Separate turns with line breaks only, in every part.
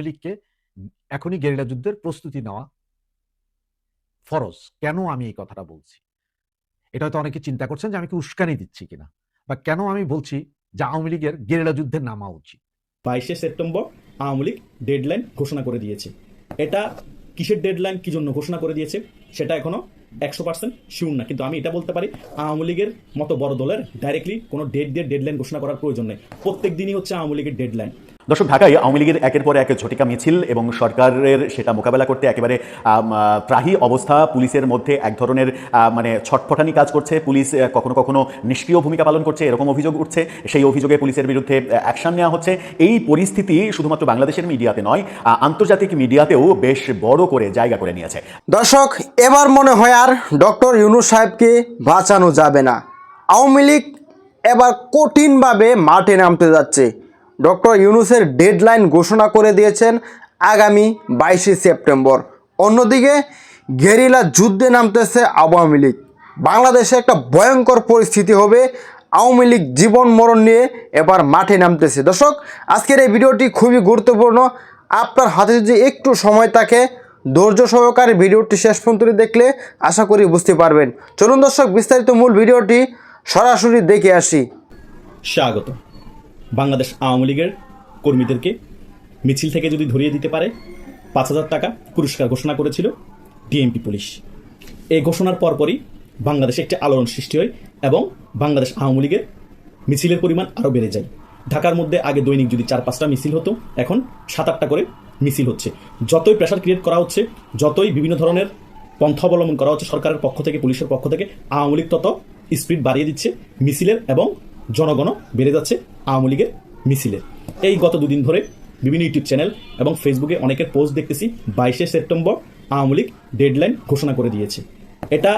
আওয়ামী লীগকে এখনই গেরিলা যুদ্ধের প্রস্তুতি নেওয়া ফরজ। কেন আমি এই কথাটা বলছি? এটা হয়তো অনেকে চিন্তা করছেন যে আমি কি উস্কানি দিচ্ছি কিনা? বা কেন আমি বলছি যে আওয়ামী লীগের গেরিলা যুদ্ধে নামা উচিত?
বাইশে সেপ্টেম্বর আওয়ামী লীগ ডেডলাইন ঘোষণা করে দিয়েছে। এটা কিসের ডেডলাইন, কি জন্য ঘোষণা করে দিয়েছে, সেটা এখনও একশো পার্সেন্ট শিউর না। কিন্তু আমি এটা বলতে পারি, আওয়ামী লীগের মতো বড় দলের ডাইরেক্টলি কোনো ডেট দিয়ে ডেডলাইন ঘোষণা করার প্রয়োজন নেই। প্রত্যেক দিনই হচ্ছে আওয়ামী লীগের ডেডলাইন।
দর্শক, ঢাকায় আওয়ামী লীগের একের পর এক ঝটিকা মিছিল এবং সরকারের সেটা মোকাবেলা করতে একেবারে ত্রাহি অবস্থা। পুলিশের মধ্যে এক ধরনের মানে ছটফটানি কাজ করছে। পুলিশ কখনো কখনো নিষ্ক্রিয় ভূমিকা পালন করছে, এরকম অভিযোগ উঠছে। সেই অভিযোগে পুলিশের বিরুদ্ধে অ্যাকশন নেওয়া হচ্ছে। এই পরিস্থিতি শুধুমাত্র বাংলাদেশের মিডিয়াতে নয় আন্তর্জাতিক মিডিয়াতেও বেশ বড় করে জায়গা করে নিয়েছে।
দর্শক, এবার মনে হয় আর ডক্টর ইউনুস সাহেবকে বাঁচানো যাবে না। আওয়ামী লীগ এবার কঠিনভাবে মাঠে নামতে যাচ্ছে। ডক্টর ইউনুসের ডেডলাইন ঘোষণা করে দিয়েছেন আগামী বাইশে সেপ্টেম্বর। অন্যদিকে গেরিলা যুদ্ধে নামতেছে আওয়ামী লীগ। বাংলাদেশে একটা ভয়ঙ্কর পরিস্থিতি হবে। আওয়ামী লীগ জীবন মরণ নিয়ে এবার মাঠে নামতেছে। দর্শক, আজকের এই ভিডিওটি খুবই গুরুত্বপূর্ণ। আপনার হাতে যদি একটু সময় থাকে, ধৈর্য সহকারে ভিডিওটি শেষ পর্যন্ত দেখলে আশা করি বুঝতে পারবেন। চলুন দর্শক, বিস্তারিত মূল ভিডিওটি সরাসরি দেখে আসি।
স্বাগত বাংলাদেশ আওয়ামী লীগের কর্মীদেরকে মিছিল থেকে যদি ধরিয়ে দিতে পারে, পাঁচ হাজার টাকা পুরস্কার ঘোষণা করেছিল ডিএমপি পুলিশ। এই ঘোষণার পরপরই বাংলাদেশে একটি আলোড়ন সৃষ্টি হয় এবং বাংলাদেশ আওয়ামী লীগের মিছিলের পরিমাণ আরও বেড়ে যায়। ঢাকার মধ্যে আগে দৈনিক যদি চার পাঁচটা মিছিল হতো, এখন সাত আটটা করে মিছিল হচ্ছে। যতই প্রেশার ক্রিয়েট করা হচ্ছে, যতই বিভিন্ন ধরনের পন্থা অবলম্বন করা হচ্ছে সরকারের পক্ষ থেকে, পুলিশের পক্ষ থেকে, আওয়ামী লীগ তত স্পিড বাড়িয়ে দিচ্ছে মিছিলের এবং জনগণও বেড়ে যাচ্ছে আওয়ামী লীগের মিছিলের এই গত দুদিন ধরে বিভিন্ন ইউটিউব চ্যানেল এবং ফেসবুকে অনেকের পোস্ট দেখতেছি, বাইশে সেপ্টেম্বর আওয়ামী লীগ ডেডলাইন ঘোষণা করে দিয়েছে। এটা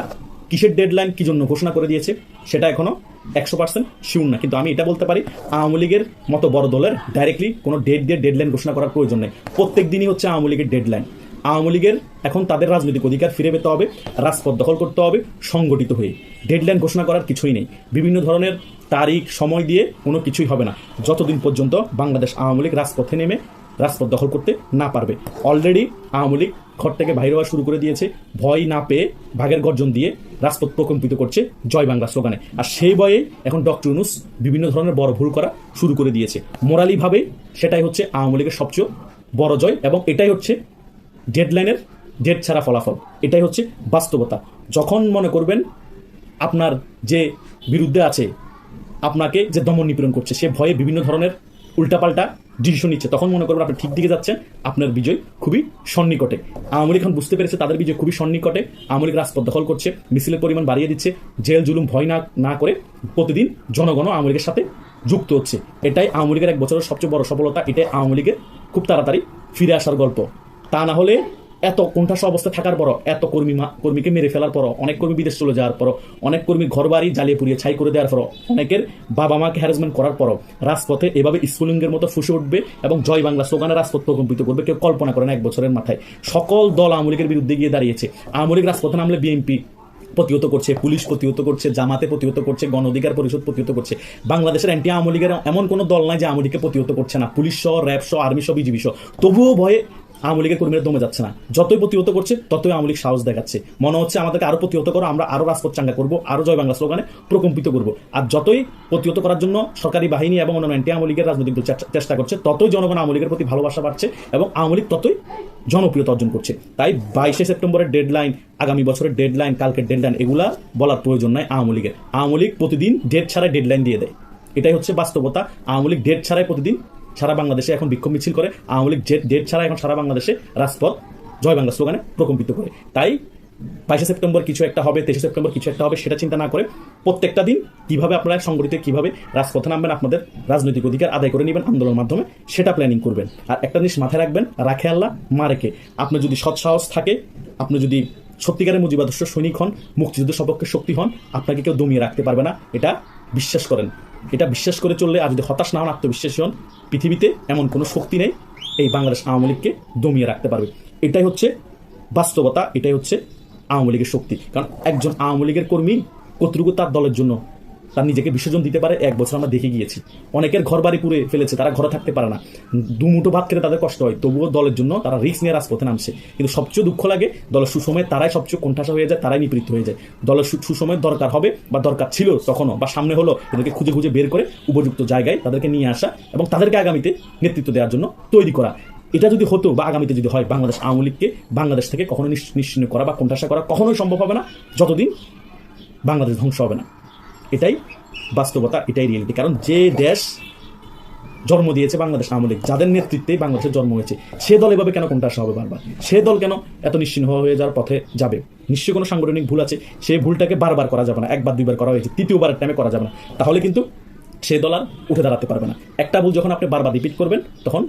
কিসের ডেডলাইন, কি জন্য ঘোষণা করে দিয়েছে, সেটা এখনও একশো পার্সেন্ট শিউর না। কিন্তু আমি এটা বলতে পারি, আওয়ামী লীগের মতো বড় দলের ডাইরেক্টলি কোনো ডেট দিয়ে ডেডলাইন ঘোষণা করার প্রয়োজন নেই। প্রত্যেক দিনই হচ্ছে আওয়ামী লীগের ডেডলাইন। আওয়ামী লীগের এখন তাদের রাজনৈতিক অধিকার ফিরে পেতে হবে, রাজপথ দখল করতে হবে, সংগঠিত হয়ে। ডেডলাইন ঘোষণা করার কিছুই নেই। বিভিন্ন ধরনের তারিখ, সময় দিয়ে কোনো কিছুই হবে না। যতদিন পর্যন্ত বাংলাদেশ আওয়ামী লীগ রাজপথে নেমে রাজপথ দখল করতে না পারবে। অলরেডি আওয়ামী লীগ ঘর থেকে বাইরে হওয়া শুরু করে দিয়েছে। ভয় না পেয়ে ভাগের গর্জন দিয়ে রাজপথ প্রকম্পিত করছে জয় বাংলা স্লোগানে। আর সেই ভয়ে এখন ডক্টর ইউনুস বিভিন্ন ধরনের বড় ভুল করা শুরু করে দিয়েছে। মোরালিভাবে সেটাই হচ্ছে আওয়ামী লীগের সবচেয়ে বড় জয় এবং এটাই হচ্ছে ডেডলাইনের ডেট ছাড়া ফলাফল। এটাই হচ্ছে বাস্তবতা। যখন মনে করবেন আপনার যে বিরুদ্ধে আছে, আপনাকে যে দমন নিপীড়ন করছে, সে ভয়ে বিভিন্ন ধরনের উল্টাপাল্টা ডিসিশন নিচ্ছে, তখন মনে করবেন আপনি ঠিক দিকে যাচ্ছেন, আপনার বিজয় খুবই সন্নিকটে। আওয়ামী লীগ বুঝতে পেরেছে তাদের বিজয় খুবই সন্নিকটে। আওয়ামী লীগ রাজপথ দখল করছে, মিছিলের পরিমাণ বাড়িয়ে দিচ্ছে, জেল, জুলুম, ভয় না না করে প্রতিদিন জনগণ আওয়ামী লীগের সাথে যুক্ত হচ্ছে। এটাই আওয়ামী লীগের এক বছরের সবচেয়ে বড় সফলতা, এটাই আওয়ামী লীগের খুব তাড়াতাড়ি ফিরে আসার গল্প। তা না হলে এত কোণঠাসা অবস্থা থাকার পরও, এত কর্মী কর্মীকে মেরে ফেলার পরও, অনেক কর্মী বিদেশ চলে যাওয়ার পরও, অনেক কর্মী ঘর বাড়ি জ্বালিয়ে পুড়িয়ে ছাই করে দেওয়ার পরও, অনেকের বাবা মাকে হ্যারাসমেন্ট করার পরও রাজপথে এভাবে স্কুলিংয়ের মতো ফুসে উঠবে এবং জয় বাংলা স্লোগানে রাজপথ প্রকম্পিত করবে কেউ কল্পনা করেন এক বছরের মাথায়। সকল দল আওয়ামী লীগের বিরুদ্ধে গিয়ে দাঁড়িয়েছে। আওয়ামী লীগ রাজপথে নামলে বিএনপি প্রতিহত করছে, পুলিশ প্রতিহত করছে, জামাতে প্রতিহত করছে, গণ অধিকার পরিষদ প্রতিহত করছে। বাংলাদেশের অ্যান্টি আওয়ামী লীগের এমন কোনো দল নাই যে আওয়ামী লীগকে প্রতিহত করছে না। পুলিশ সহ র্যাব সহ আর্মি সহ বিজিবি সহ। তবুও ভয়ে আওয়ামী লীগের কর্মীরা দমে যাচ্ছে না। যতই প্রতিহত করছে, ততই আওয়ামী লীগ সাহস দেখাচ্ছে। মনে হচ্ছে আমাদেরকে আরও প্রতিহত করো, আমরা আরও রাজপথ চাঙ্গা করব, আরও জয় বাংলা স্লোগানে প্রকম্পিত করব। আর যতই প্রতিহত করার জন্য সরকারি বাহিনী এবং অন্যান্য অ্যান্টি আওয়ামী লীগের রাজনৈতিক দল চেষ্টা- চেষ্টা করছে, ততই জনগণ আওয়ামী লীগের প্রতি ভালোবাসা বাড়ছে এবং আওয়ামী লীগ ততই জনপ্রিয়তা অর্জন করছে। তাই বাইশে সেপ্টেম্বরের ডেডলাইন আগামী বছরের ডেডলাইন কালকের ডেডলাইন এগুলা বলার প্রয়োজন নাই আওয়ামী লীগের। আওয়ামী লীগ প্রতিদিন ডেট ছাড়াই ডেডলাইন দিয়ে দেয়। এটাই হচ্ছে বাস্তবতা। আওয়ামী লীগ ডেট ছাড়াই প্রতিদিন সারা বাংলাদেশে এখন বিক্ষোভ মিছিল করে, আওয়ামী লীগ ডেট ডেট ছাড়া এখন সারা বাংলাদেশে রাজপথ, জয় বাংলা স্লোগানে প্রকম্পিত করে। তাই বাইশে সেপ্টেম্বর কিছু একটা হবে, তেইশে সেপ্টেম্বর কিছু একটা হবে, সেটা চিন্তা না করে প্রত্যেকটা দিন কীভাবে আপনারা সংগঠিত, কীভাবে রাজপথে নামবেন, আপনাদের রাজনৈতিক অধিকার আদায় করে নেবেন আন্দোলনের মাধ্যমে, সেটা প্ল্যানিং করবেন। আর একটা জিনিস মাথায় রাখবেন, রাখে আল্লাহ মা রেখে আপনার যদি সৎ সাহস থাকে, আপনি যদি সত্যিকারের মুজিবাদর্শ সৈনিক হন, মুক্তিযুদ্ধের সপক্ষে শক্তি হন, আপনাকে কেউ দমিয়ে রাখতে পারবে না, এটা বিশ্বাস করেন। এটা বিশ্বাস করে চললে আর যদি হতাশ না হন আত্মবিশ্বাসী হন, পৃথিবীতে এমন কোনো শক্তি নেই এই বাংলাদেশ আওয়ামী লীগকে দমিয়ে রাখতে পারবে। এটাই হচ্ছে বাস্তবতা, এটাই হচ্ছে আওয়ামী লীগের শক্তি। কারণ একজন আওয়ামী লীগের কর্মী কতটুকু তার দলের জন্য তার নিজেকে বিসর্জন দিতে পারে। এক বছর আমরা দেখে গিয়েছি। অনেকের ঘর বাড়ি পুড়ে ফেলেছে, তারা ঘরে থাকতে পারে না। দু মুঠো ভাত খেতে তাদের কষ্ট হয়, তবুও দলের জন্য তারা রিস্ক নিয়ে রাজপথে নামছে। কিন্তু সবচেয়ে দুঃখ লাগে, দলের সুসময়ে তারাই সবচেয়ে কোণঠাসা হয়ে যায়, তারাই নিপীড়িত হয়ে যায়। দলের সুসময়ের দরকার হবে বা দরকার ছিল তখনও বা সামনে হলো এদেরকে খুঁজে খুঁজে বের করে উপযুক্ত জায়গায় তাদেরকে নিয়ে আসা এবং তাদেরকে আগামীতে নেতৃত্ব দেওয়ার জন্য তৈরি করা। এটা যদি হতো বা আগামীতে যদি হয়, বাংলাদেশ আওয়ামী লীগকে বাংলাদেশ থেকে কখনো নিশ্চ- নিশ্চিহ্ন করা বা কোণঠাসা করা কখনোই সম্ভব হবে না। যতদিন বাংলাদেশ ধ্বংস হবে না। এটাই বাস্তবতা, এটাই রিয়েলিটি কারণ যে দেশ জন্ম দিয়েছে বাংলাদেশ আওয়ামী যাদের নেতৃত্বে বাংলাদেশের জন্ম হয়েছে, সে দল এভাবে কেন কোনটা আসা হবে বারবার? সে দল কেন এত নিশ্চিন্ন হয়ে যাওয়ার পথে যাবে? নিশ্চয়ই কোনো সাংগঠনিক ভুল আছে, সেই ভুলটাকে বারবার করা যাবে না, একবার দুইবার করা হয়েছে, তৃতীয়বারের টাইমে করা যাবে না। তাহলে কিন্তু সে দল আর উঠে দাঁড়াতে পারবে না। একটা ভুল যখন আপনি বারবার রিপিট করবেন, তখন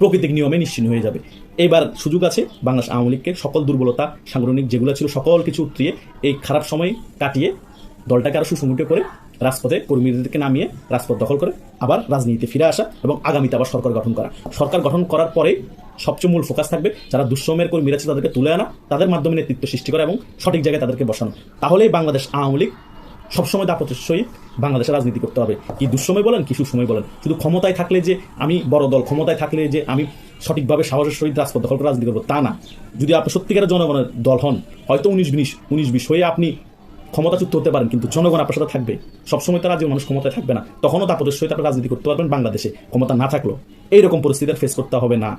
প্রকৃতিক নিয়মে নিশ্চিন্ন হয়ে যাবে। এবার সুযোগ আছে, বাংলাদেশ আওয়ামী লীগকে সকল দুর্বলতা, সাংগঠনিক যেগুলো ছিল, সকল কিছু উতরিয়ে এই খারাপ সময় কাটিয়ে দলটাকে আরও সুসংগঠিত করে রাজপথে কর্মীদেরকে নামিয়ে রাজপথ দখল করে আবার রাজনীতিতে ফিরে আসা এবং আগামীতে আবার সরকার গঠন করা। সরকার গঠন করার পরে সবচেয়ে মূল ফোকাস থাকবে যারা দুঃসময়ের কর্মীরা আছে তাদেরকে তুলে আনা, তাদের মাধ্যমে নেতৃত্ব সৃষ্টি করা এবং সঠিক জায়গায় তাদেরকে বসানো। তাহলেই বাংলাদেশ আওয়ামী লীগ সবসময় দাপটের সহিত বাংলাদেশে রাজনীতি করতে হবে। কি দুঃসময় বলেন, কি সুসময় বলেন? শুধু ক্ষমতায় থাকলে যে আমি বড় দল, ক্ষমতায় থাকলে যে আমি সঠিকভাবে সাহসের সহিত রাজপথ দখল করে রাজনীতি করব, তা না। যদি আপনি সত্যিকারের জনগণের দল হন, হয়তো উনিশ বিশ উনিশ বিশ হয়ে আপনি ক্ষমতাচ্যুত হতে পারেন, কিন্তু জনগণ আপনার সাথে থাকবে। সবসময় তারা যে মানুষ ক্ষমতায় থাকবে না। তখনও দাপটের সহিত আপনি রাজনীতি করতে পারবেন বাংলাদেশে। ক্ষমতা না থাকলেও। এইরকম পরিস্থিতি ফেস করতে হবে না।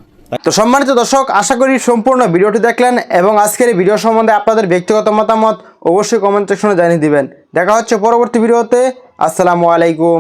তো সম্মানিত দর্শক, আশা করি সম্পূর্ণ ভিডিওটি দেখলেন এবং আজকের এই ভিডিও সম্বন্ধে আপনাদের ব্যক্তিগত মতামত অবশ্যই কমেন্ট সেকশনে জানিয়ে দিবেন। দেখা হচ্ছে পরবর্তী ভিডিওতে। আসসালামু আলাইকুম।